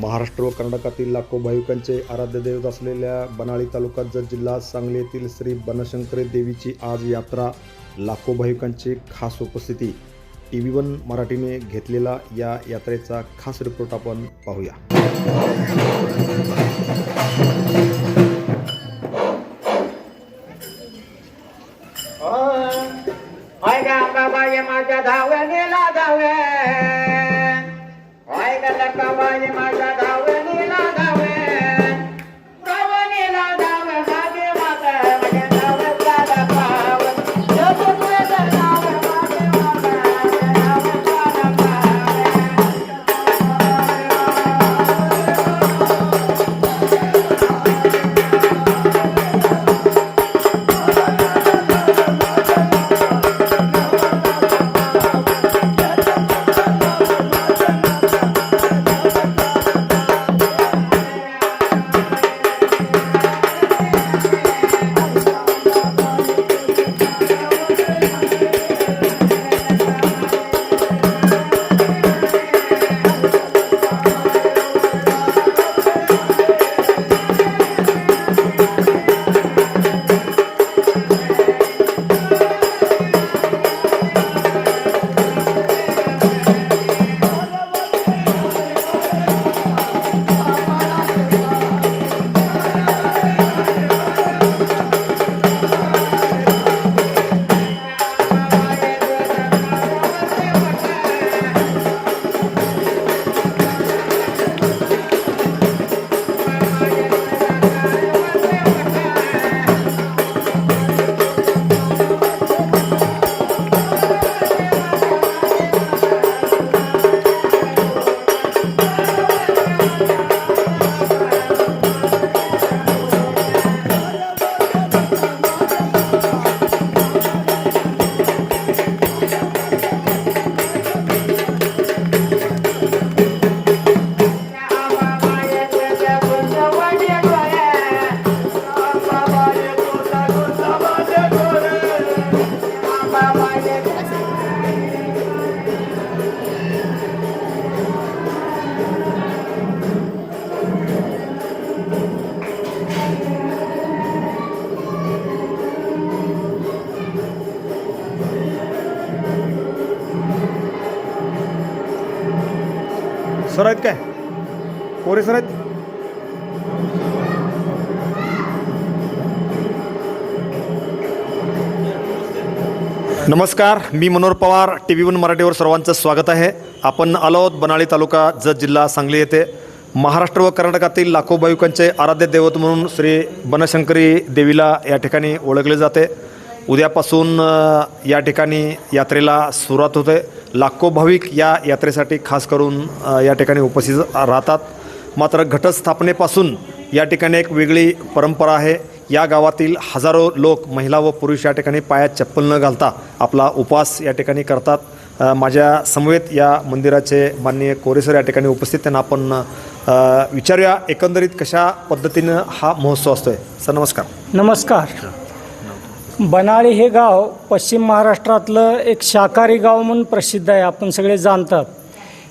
महाराष्ट्र व कर्नाटकातील लाखो भाविकांचे आराध्य दैवत असलेल्या बनाळी तालुका जत जिल्हा सांगली येथील श्री बनशंकरी देवीची आज यात्रा. लाखो भाविकांची खास उपस्थिती. टी व्ही वन मराठीने घेतलेला या यात्रेचा खास रिपोर्ट आपण पाहूया. माझ्या धाव्या गेला धाव्या गा लंकाबाई माझ्या सर आहेत काय? कोरे सर आहेत नमस्कार मी Manohar Pawar T V one मराठीवर सर्वांचं स्वागत आहे. आपण आलो आहोत बनाळी तालुका जत जिल्हा सांगली येथे महाराष्ट्र व कर्नाटकातील लाखो भाविकांचे आराध्य दैवत म्हणून श्री बनशंकरी देवीला या ठिकाणी ओळखले जाते. उद्यापासून या ठिकाणी यात्रेला सुरुवात होते. लाखो भाविक या यात्रेसाठी खास करून या ठिकाणी उपस्थित राहतात. मात्र घटस्थापनेपासून या ठिकाणी एक वेगळी परंपरा आहे. या गावातील हजारो लोक महिला व पुरुष या ठिकाणी पायात चप्पल न घालता आपला उपवास या ठिकाणी करतात. माझ्या समवेत या मंदिराचे माननीय कोरेसर या ठिकाणी उपस्थित. त्यांना आपण विचारूया एकंदरीत कशा पद्धतीनं हा महोत्सव असतोय. सर नमस्कार. नमस्कार. बनाळी हे गाव पश्चिम महाराष्ट्रातलं एक शाकाहारी गाव म्हणून प्रसिद्ध आहे. आपण सगळे जाणतात.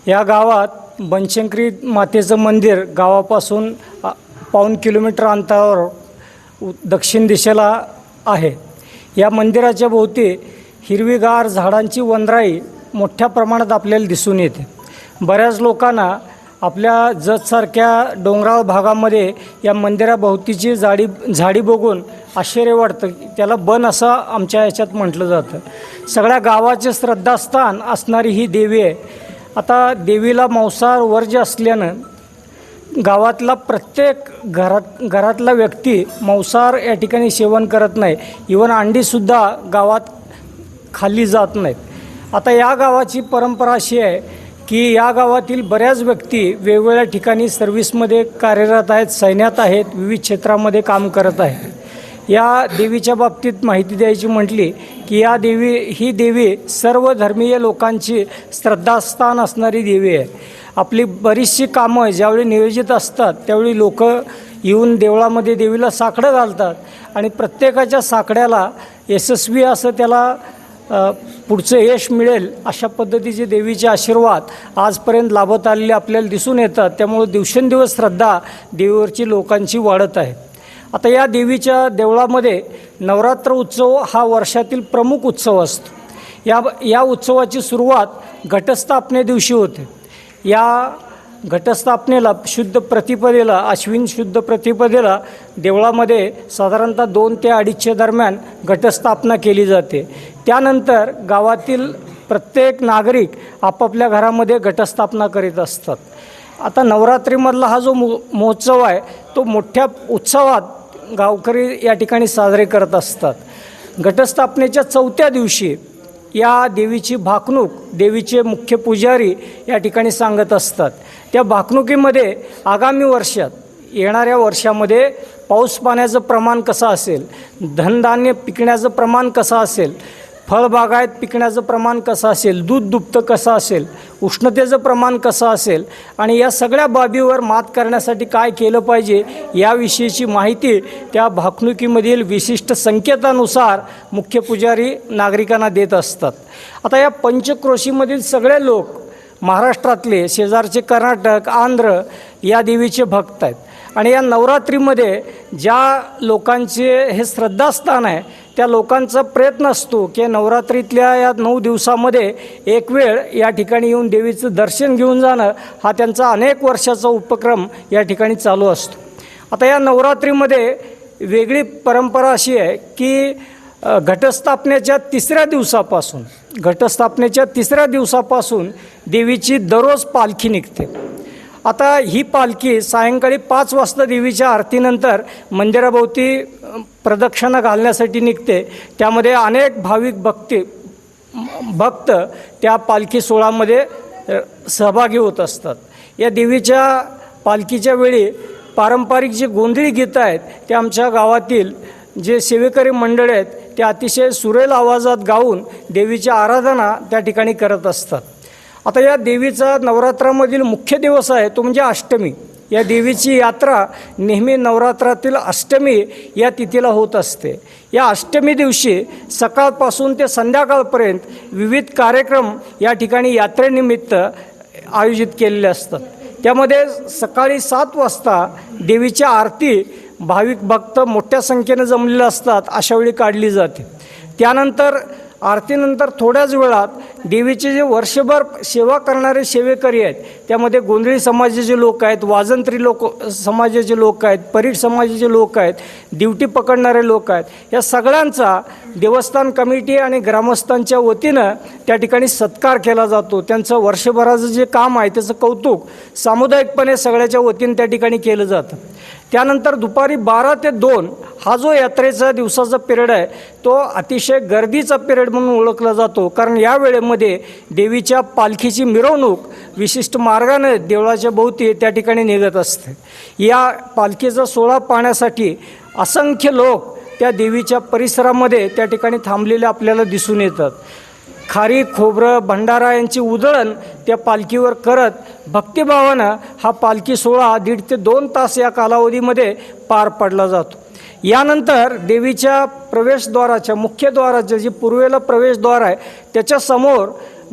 या गावात बनशंकरी मातेचं मंदिर गावापासून पाऊन किलोमीटर अंतरावर दक्षिण दिशेला आहे. या मंदिराच्या भोवती हिरवीगार झाडांची वनराई मोठ्या प्रमाणात आपल्याला दिसून येते. बऱ्याच लोकांना आपल्या जतसारख्या डोंगराळ भागामध्ये या मंदिराभोवतीची जाडी झाडी बघून आश्चर्य वाटतं त्याला बन असं आमच्या याच्यात म्हटलं जातं. सगळ्या गावाचे श्रद्धास्थान असणारी ही देवी आहे. आता देवीला मांसाहार वर्ज असल्यानं गावातला प्रत्येक घरात घरातला व्यक्ती मांसाहार या ठिकाणी सेवन करत नाही. इवन अंडीसुद्धा गावात खाल्ली जात नाहीत. आता या गावाची परंपरा अशी आहे की या गावातील बऱ्याच व्यक्ती वेगवेगळ्या ठिकाणी सर्व्हिसमध्ये कार्यरत आहेत सैन्यात आहेत विविध क्षेत्रामध्ये काम करत आहेत. या देवीच्या बाबतीत माहिती द्यायची म्हटली की या देवी ही देवी सर्व धर्मीय लोकांची श्रद्धास्थान असणारी देवी आहे. आपली बरीचशी कामं ज्यावेळी नियोजित असतात त्यावेळी लोक येऊन देवळामध्ये देवीला साकडं घालतात आणि प्रत्येकाच्या साकड्याला यशस्वी असं त्याला पुढचं यश मिळेल अशा पद्धतीचे देवीचे आशीर्वाद आजपर्यंत लाभत आलेले आपल्याला दिसून येतात. त्यामुळे दिवसेंदिवस श्रद्धा देवीवरची लोकांची वाढत आहे. आता या देवीच्या देवळामध्ये नवरात्र उत्सव हा वर्षातील प्रमुख उत्सव असतो. या या उत्सवाची सुरुवात घटस्थापने दिवशी होते. या घटस्थापनेला शुद्ध प्रतिपदेला अश्विन शुद्ध प्रतिपदेला देवळामध्ये साधारणतः दोन ते अडीचशे दरम्यान घटस्थापना केली जाते. त्यानंतर गावातील प्रत्येक नागरिक आपापल्या घरामध्ये घटस्थापना करीत असतात. आता नवरात्रीमधला हा जो मो महोत्सव आहे तो मोठ्या उत्सवात गावकरी या ठिकाणी साजरे करत असतात. घटस्थापनेच्या चौथ्या दिवशी या देवीची भाकणूक देवीचे मुख्य पुजारी या ठिकाणी सांगत असतात. त्या भाकणुकीमध्ये आगामी वर्षात येणाऱ्या वर्षामध्ये पाऊस पाण्याचं प्रमाण कसं असेल धनधान्य पिकण्याचं प्रमाण कसं असेल फळबागायत पिकण्याचं प्रमाण कसं असेल दूध दुभतं कसं असेल उष्णतेचं प्रमाण कसं असेल आणि या सगळ्या बाबीवर मात करण्यासाठी काय केलं पाहिजे याविषयीची माहिती त्या भाकणुकीमधील विशिष्ट संकेतानुसार मुख्य पुजारी नागरिकांना देत असतात. आता या पंचक्रोशीमधील सगळे लोक महाराष्ट्रातले शेजारचे कर्नाटक आंध्र या देवीचे भक्त आहेत. आणि या नवरात्रीमध्ये ज्या लोकांचे हे श्रद्धास्थान आहे त्या लोकांचा प्रयत्न असतो की नवरात्रीतल्या या नऊ दिवसामध्ये एक वेळ या ठिकाणी येऊन देवीचं दर्शन घेऊन जाणं हा त्यांचा अनेक वर्षाचा उपक्रम या ठिकाणी चालू असतो. आता या नवरात्रीमध्ये वेगळी परंपरा अशी आहे की घटस्थापनेच्या तिसऱ्या दिवसापासून घटस्थापनेच्या तिसऱ्या दिवसापासून देवीची दररोज पालखी निघते. आता ही पालखी सायंकाळी पाच वाजता देवीच्या आरतीनंतर मंदिराभोवती प्रदक्षिणा घालण्यासाठी निघते. त्यामध्ये अनेक भाविक भक्ती भक्त त्या पालखी सोहळ्यामध्ये सहभागी होत असतात. या देवीच्या पालखीच्या वेळी पारंपरिक जी गोंधळी गीतं आहेत ते आमच्या गावातील जे सेवेकरी मंडळ आहेत ते अतिशय सुरेल आवाजात गाऊन देवीची आराधना त्या ठिकाणी करत असतात. आता या देवीचा नवरात्रामधील मुख्य दिवस आहे तो म्हणजे अष्टमी. या देवीची यात्रा नेहमी नवरात्रातील अष्टमी या तिथीला होत असते. या अष्टमी दिवशी सकाळपासून ते संध्याकाळपर्यंत विविध कार्यक्रम या ठिकाणी यात्रेनिमित्त आयोजित केलेले असतात. त्यामध्ये सकाळी सात वाजता देवीची आरती भाविक भक्त मोठ्या संख्येनं जमलेले असतात अशावेळी काढली जाते. त्यानंतर आरतीनंतर थोड्याच वेळात देवीचे जे वर्षभर सेवा करणारे सेवेकरी आहेत त्यामध्ये गोंधळी समाजाचे लोक आहेत वाजंत्री लोक समाजाचे लोक आहेत परीट समाजाचे लोक आहेत ड्युटी पकडणारे लोक आहेत या सगळ्यांचा देवस्थान कमिटी आणि ग्रामस्थांच्या वतीनं त्या ठिकाणी सत्कार केला जातो. त्यांचं वर्षभराचं जे काम आहे त्याचं कौतुक सामुदायिकपणे सगळ्याच्या वतीनं त्या ठिकाणी केलं जातं. त्यानंतर दुपारी बारा ते दोन हा जो यात्रेचा दिवसाचा पिरियड आहे तो अतिशय गर्दीचा पिरियड म्हणून ओळखला जातो. कारण या वेळेमध्ये देवीच्या पालखीची मिरवणूक विशिष्ट मार्गाने देवळाच्या भोवती त्या ठिकाणी निघत असते. या पालखीचा सोहळा पाहण्यासाठी असंख्य लोक त्या देवीच्या परिसरामध्ये त्या ठिकाणी थांबलेले आपल्याला दिसून येतात. खारी खोबरं भंडारा यांची उधळण त्या पालखीवर करत भक्तिभावानं हा पालखी सोहळा दीड ते दोन तास या कालावधीमध्ये पार पडला जातो. यानंतर देवीच्या प्रवेशद्वाराच्या मुख्यद्वाराच्या जी पूर्वेला प्रवेशद्वार आहे त्याच्यासमोर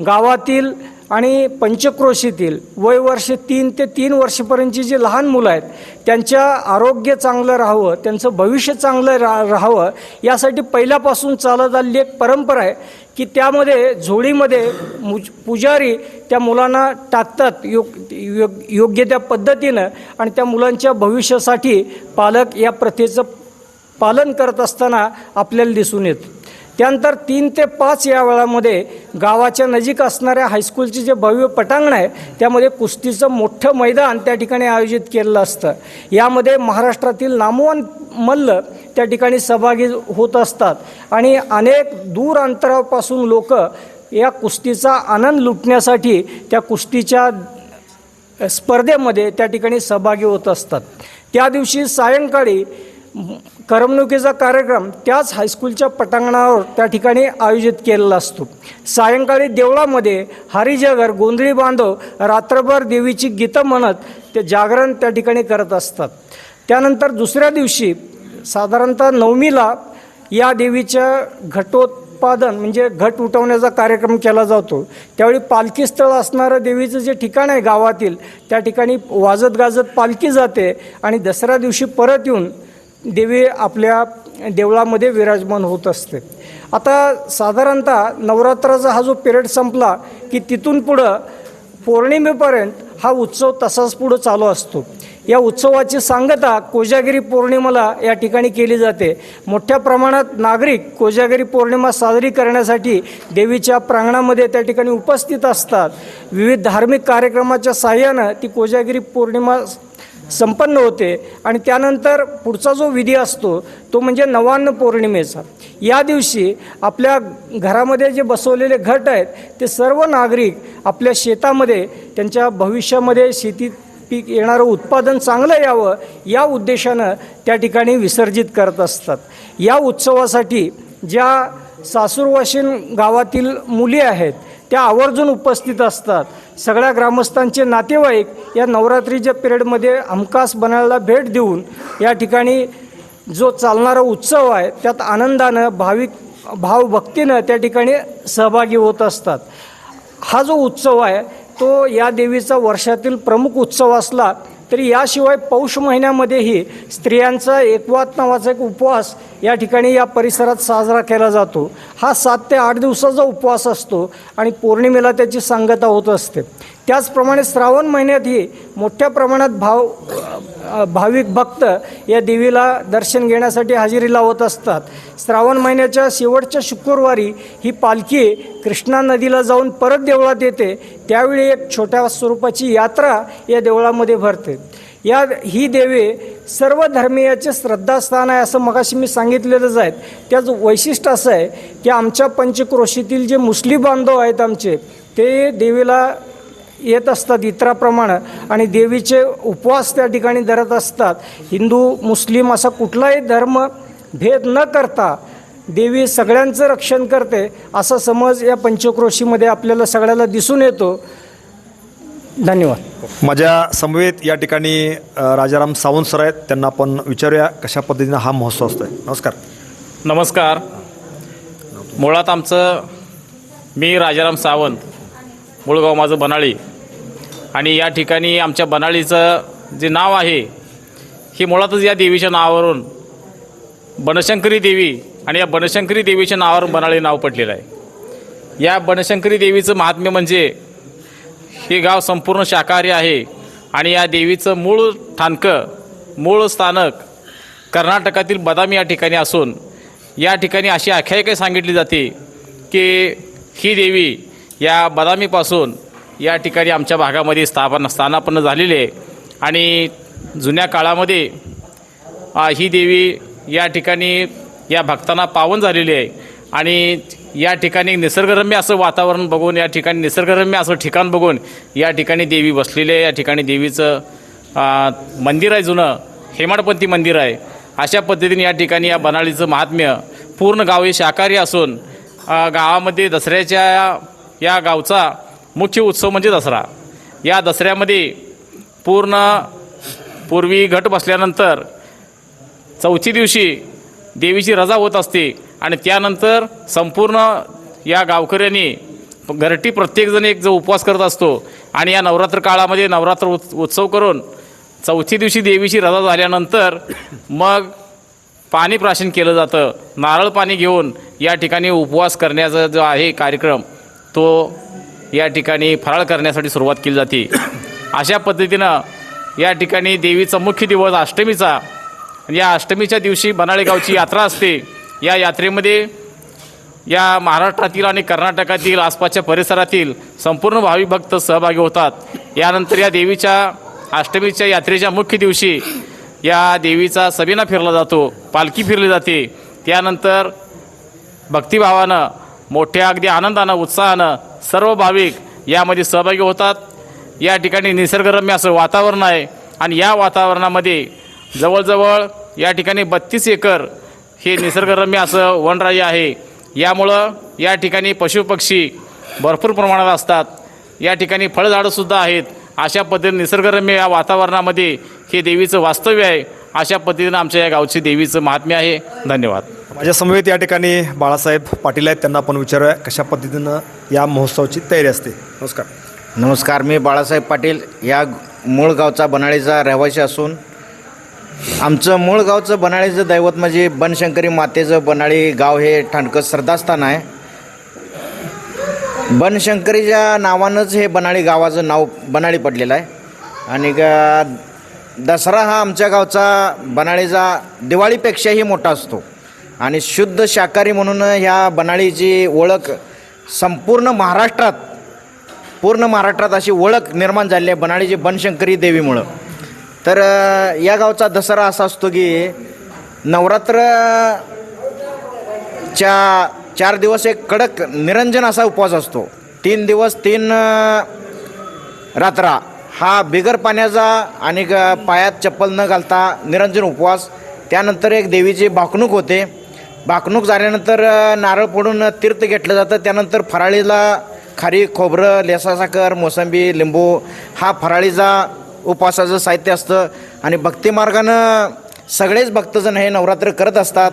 गावातील आणि पंचक्रोशीतील वय वर्ष तीन ते तीन वर्षपर्यंतची जी लहान मुलं आहेत त्यांच्या आरोग्य चांगलं राहावं त्यांचं भविष्य चांगलं रा राहावं यासाठी पहिल्यापासून चालत आलेली एक परंपरा आहे की त्यामध्ये झोळीमध्ये मुज पुजारी त्या मुलांना टाकतात योग योग योग्य त्या पद्धतीनं आणि त्या मुलांच्या भविष्यासाठी पालक या प्रथेचं पालन करत असताना आपल्याला दिसून येतं. त्यानंतर तीन ते पाच या वेळामध्ये गावाच्या नजीक असणाऱ्या हायस्कूलचे जे भव्य पटांगण आहे त्यामध्ये कुस्तीचं मोठं मैदान त्या ठिकाणी आयोजित केलेलं असतं. यामध्ये महाराष्ट्रातील नामवान मल्ल त्या ठिकाणी सहभागी होत असतात. आणि अनेक दूर अंतरापासून लोक या कुस्तीचा आनंद लुटण्यासाठी त्या कुस्तीच्या स्पर्धेमध्ये त्या ठिकाणी सहभागी होत असतात. त्या दिवशी सायंकाळी करमणुकीचा कार्यक्रम त्याच हायस्कूलच्या पटांगणावर त्या ठिकाणी आयोजित केलेला असतो. सायंकाळी देवळामध्ये हरिजगर गोंधळी बांधव रात्रभर देवीची गीतं म्हणत ते जागरण त्या ठिकाणी करत असतात. त्यानंतर दुसऱ्या दिवशी साधारणतः नवमीला या देवीच्या घटोत्पादन म्हणजे घट उठवण्याचा कार्यक्रम केला जातो. त्यावेळी पालखी स्थळ असणारं देवीचं जे ठिकाण आहे गावातील त्या ठिकाणी वाजत गाजत पालखी जाते आणि दसऱ्या दिवशी परत येऊन देवी आपल्या देवळामध्ये विराजमान होत असते. आता साधारणतः नवरात्राचा हा जो पिरियड संपला की तिथून पुढं पौर्णिमेपर्यंत हा उत्सव तसाच पुढं चालू असतो. या उत्सवाची सांगता कोजागिरी पौर्णिमेला या ठिकाणी केली जाते. मोठ्या प्रमाणात नागरिक कोजागिरी पौर्णिमा साजरी करण्यासाठी देवीच्या प्रांगणामध्ये त्या ठिकाणी उपस्थित असतात. विविध धार्मिक कार्यक्रमाच्या साह्यानं ती कोजागिरी पौर्णिमा संपन्न होते. आणि त्यानंतर पुढचा जो विधी असतो तो म्हणजे नवान्न पौर्णिमेचा. या दिवशी आपल्या घरामध्ये जे बसवलेले घट आहेत ते सर्व नागरिक आपल्या शेतामध्ये त्यांच्या भविष्यामध्ये शेतीत पीक येणारं उत्पादन चांगलं यावं या उद्देशानं त्या ठिकाणी विसर्जित करत असतात. या उत्सवासाठी ज्या सासूरवाशीन गावातील मुली आहेत त्या आवर्जून उपस्थित असतात. सगळ्या ग्रामस्थांचे नातेवाईक या नवरात्रीच्या पिरियडमध्ये हमखास बनायला भेट देऊन या ठिकाणी जो चालणारा उत्सव आहे त्यात आनंदानं भाविक भावभक्तीनं त्या ठिकाणी सहभागी होत असतात. हा जो उत्सव आहे तो या देवीचा वर्षातील प्रमुख उत्सव असला तरी याशिवाय पौष महिन्यामध्येही स्त्रियांचा एकवात नावाचा एक उपवास या ठिकाणी या परिसरात साजरा केला जातो. हा सात ते आठ दिवसाचा उपवास असतो आणि पौर्णिमेला त्याची सांगता होत असते. त्याचप्रमाणे श्रावण महिन्यातही मोठ्या प्रमाणात भाव भाविक भक्त या देवीला दर्शन घेण्यासाठी हजेरी लावत असतात. श्रावण महिन्याच्या शेवटच्या शुक्रवारी ही पालखी कृष्णा नदीला जाऊन परत देवळात येते. त्यावेळी एक छोट्या स्वरूपाची यात्रा या देवळामध्ये भरते. या ही देवी सर्व धर्मीयाचे श्रद्धास्थान आहे असं मगाशी मी सांगितलेलंच आहे. त्याचं वैशिष्ट्य असं आहे की आमच्या पंचक्रोशीतील जे मुस्लिम बांधव आहेत आमचे ते देवीला येत असतात इतराप्रमाणे आणि देवीचे उपवास त्या ठिकाणी धरत असतात. हिंदू मुस्लिम असा कुठलाही धर्म भेद न करता देवी सगळ्यांचं रक्षण करते असा समज या पंचक्रोशीमध्ये आपल्याला सगळ्याला दिसून येतो. धन्यवाद. माझ्या समवेत या ठिकाणी राजाराम सावंत सर आहेत. त्यांना आपण विचारूया कशा पद्धतीनं हा महोत्सव असतोय. नमस्कार. नमस्कार. मुळात आमचं मी राजाराम सावंत मूळगाव माझं बनाळी. आणि या ठिकाणी आमच्या बनाळीचं जे नाव आहे हे मुळातच या देवीच्या नावावरून बनशंकरी देवी आणि या बनशंकरी देवीच्या नावावरून बनाळी नाव पडलेलं आहे. या बनशंकरी देवीचं महात्म्य म्हणजे हे गाव संपूर्ण शाकाहारी आहे. आणि या देवीचं मूळ ठाणकं मूळ स्थानक कर्नाटकातील बदामी या ठिकाणी असून या ठिकाणी अशी आख्यायिका सांगितली जाते की ही देवी या बदामीपासून या ठिकाणी आमच्या भागामध्ये स्थापन स्थानापन्न झालेली आहे. आणि जुन्या काळामध्ये ही देवी या ठिकाणी या भक्तांना पावन झालेली आहे. आणि या ठिकाणी निसर्गरम्य असं वातावरण बघून या ठिकाणी निसर्गरम्य असं ठिकाण बघून या ठिकाणी देवी बसलेली आहे या ठिकाणी देवीचं मंदिर आहे जुनं हेमाडपंथी मंदिर आहे. अशा पद्धतीने या ठिकाणी या बनाळीचं महात्म्य पूर्ण गाव हे शाकाहारी असून गावामध्ये दसऱ्याच्या या गावचा मुख्य उत्सव म्हणजे दसरा. या दसऱ्यामध्ये पूर्ण पूर्वी घट बसल्यानंतर चौथी दिवशी देवीची रजा होत असते. आणि त्यानंतर संपूर्ण या गावकऱ्यांनी घरटी प्रत्येकजण एक जो उपवास करत असतो आणि या नवरात्र काळामध्ये नवरात्र उत् उत्सव करून चौथी दिवशी देवीची रजा झाल्यानंतर मग पाणी प्राशन केलं जातं. नारळ पाणी घेऊन या ठिकाणी उपवास करण्याचा जो आहे कार्यक्रम तो या ठिकाणी फराळ करण्यासाठी सुरुवात केली जाते. अशा पद्धतीनं या ठिकाणी देवीचा मुख्य दिवस अष्टमीचा. या अष्टमीच्या दिवशी बनाळे गावची यात्रा असते. या यात्रेमध्ये या महाराष्ट्रातील आणि कर्नाटकातील आसपासच्या परिसरातील संपूर्ण भावी भक्त सहभागी होतात. यानंतर या देवीच्या अष्टमीच्या यात्रेच्या मुख्य दिवशी या देवीचा सबिना फिरला जातो पालखी फिरली जाते. त्यानंतर भक्तिभावानं मोठ्या अगदी आनंदानं उत्साहानं सर्व भाविक यामध्ये सहभागी होतात. या ठिकाणी निसर्गरम्य असं वातावरण आहे आणि या वातावरणामध्ये जवळजवळ या ठिकाणी बत्तीस एकर हे निसर्गरम्य असं वनराई आहे. यामुळं या ठिकाणी पशुपक्षी भरपूर प्रमाणात असतात. या ठिकाणी फळझाडंसुद्धा आहेत. अशा पद्धतीने निसर्गरम्य या वातावरणामध्ये हे देवीचं वास्तव्य आहे. अशा पद्धतीनं आमच्या या गावची देवीचं महात्म्य आहे. धन्यवाद. माझ्या समवेत या ठिकाणी बाळासाहेब पाटील आहेत. त्यांना आपण विचारूया कशा पद्धतीनं या महोत्सवाची तयारी असते. नमस्कार. नमस्कार मी बाळासाहेब पाटील. या मूळ गावचा बनाळीचा रहिवासी असून आमचं मूळ गावचं बनाळीचं दैवत म्हणजे बनशंकरी मातेचं बनाळी गाव हे ठणकं श्रद्धास्थान आहे. बनशंकरीच्या नावानंच हे बनाळी गावाचं नाव बनाळी पडलेलं आहे. आणि दसरा हा आमच्या गावचा बनाळीचा दिवाळीपेक्षाही मोठा असतो. आणि शुद्ध शाकाहारी म्हणून ह्या बनाळीची ओळख संपूर्ण महाराष्ट्रात पूर्ण महाराष्ट्रात अशी ओळख निर्माण झाली आहे बनाळीची बनशंकरी देवीमुळं. तर या गावचा दसरा असा असतो की नवरात्रच्या चार दिवस एक कडक निरंजन असा उपवास असतो. तीन दिवस तीन रात्रा. हा बिगर पाण्याचा आणि पायात चप्पल न घालता निरंजन उपवास. त्यानंतर एक देवीची भाकणूक होते. भाकणूक झाल्यानंतर नारळ फोडून तीर्थ घेतलं जातं. त्यानंतर फराळीला खारी खोबरं लेसा साखर मोसंबी लिंबू हा फराळीचा उपवासाचं साहित्य असतं आणि भक्तिमार्गानं सगळेच भक्तजण हे नवरात्र करत असतात.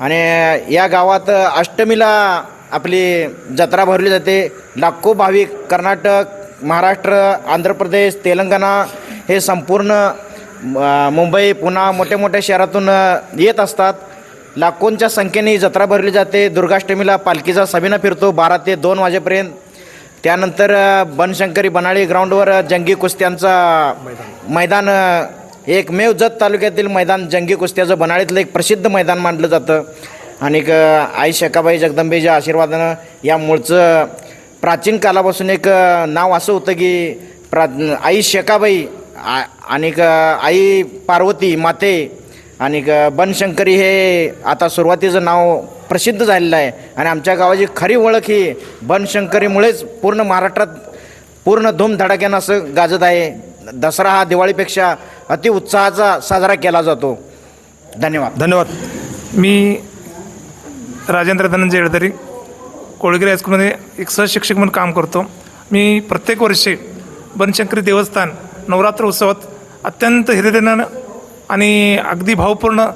आणि या गावात अष्टमीला आपली जत्रा भरली जाते. लाखो भाविक कर्नाटक महाराष्ट्र आंध्र प्रदेश तेलंगणा हे संपूर्ण म- मुंबई पुणा मोठ्या मोठ्या शहरातून येत असतात. लाखोंच्या संख्येने जत्रा भरली जाते. दुर्गाष्टमीला पालखीचा सबिना फिरतो. बारा ते दोन वाजेपर्यंत त्यानंतर बनशंकरी बनाळी ग्राउंडवर जंगी कुस्त्यांचा मैदान एक एकमेव जत तालुक्यातील मैदान जंगी कुस्त्याचं बनाळीतलं एक प्रसिद्ध मैदान मानलं जातं. आणि आई शेकाबाई जगदंबेच्या आशीर्वादानं या मूळचं प्राचीन कालापासून एक नाव असं होतं की प्रा आई शेकाबाई आ- आणि आई पार्वती माते आणि बनशंकरी हे आता सुरुवातीचं नाव प्रसिद्ध झालेलं आहे. आणि आमच्या गावाची खरी ओळख ही बनशंकरीमुळेच पूर्ण महाराष्ट्रात पूर्ण धूमधडाक्यानं असं गाजत आहे. दसरा हा दिवाळीपेक्षा अति उत्साहाचा साजरा केला जातो. धन्यवाद. धन्यवाद. मी राजेंद्र धनंजय येळदरी कोळगिरी हायस्कूलमध्ये एक सहशिक्षक म्हणून काम करतो. मी प्रत्येक वर्षी बनशंकरी देवस्थान नवरात्र उत्सवात अत्यंत हिरदेनं आणि अगदी भावपूर्ण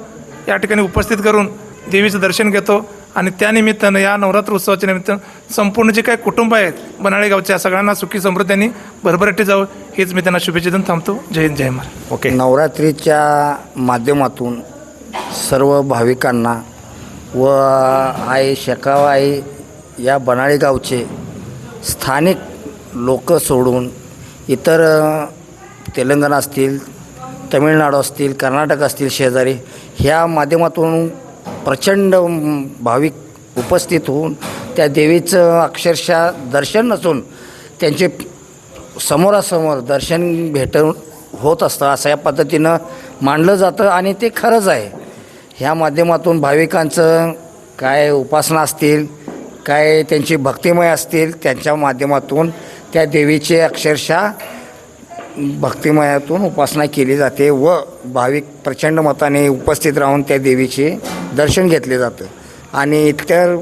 या ठिकाणी उपस्थित करून देवीचं दर्शन घेतो. आणि त्यानिमित्तानं या नवरात्र उत्सवाच्या निमित्तानं संपूर्ण जे काही कुटुंब आहेत बनाळे गावच्या सगळ्यांना सुखी समृद्धीने भरभराटी जावं हेच मी त्यांना शुभेच्छा देऊन थांबतो. जय हिंद जय महाराज. ओके. नवरात्रीच्या माध्यमातून सर्व भाविकांना व आई शेकावाई या बनाळी गावचे स्थानिक लोक सोडून इतर तेलंगणा असतील तमिळनाडू असतील कर्नाटक असतील शेजारी ह्या माध्यमातून प्रचंड भाविक उपस्थित होऊन त्या देवीचं अक्षरशः दर्शन नसून त्यांचे समोरासमोर दर्शन भेटून होत असतं असं या पद्धतीनं मांडलं जातं आणि ते खरंच आहे. ह्या माध्यमातून भाविकांचं काय उपासना असतील काय त्यांची भक्तिमय असतील त्यांच्या माध्यमातून त्या देवीचे अक्षरशः भक्तिमयातून उपासना केली जाते व भाविक प्रचंड मताने उपस्थित राहून त्या देवीचे दर्शन घेतले जातं. आणि इतर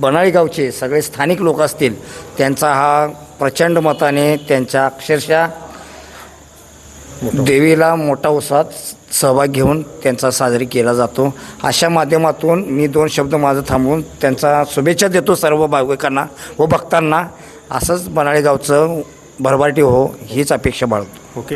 बनाळी गावचे सगळे स्थानिक लोक असतील त्यांचा हा प्रचंड मताने त्यांच्या अक्षरशः देवीला मोठा उत्साहात सहभाग घेऊन त्यांचा साजरी केला जातो. अशा माध्यमातून मी दोन शब्द माझं थांबवून त्यांचा शुभेच्छा देतो सर्व भाविकांना व भक्तांना. असंच बनाळी गावचं भरभराटी हो हीच अपेक्षा बाळगतो. ओके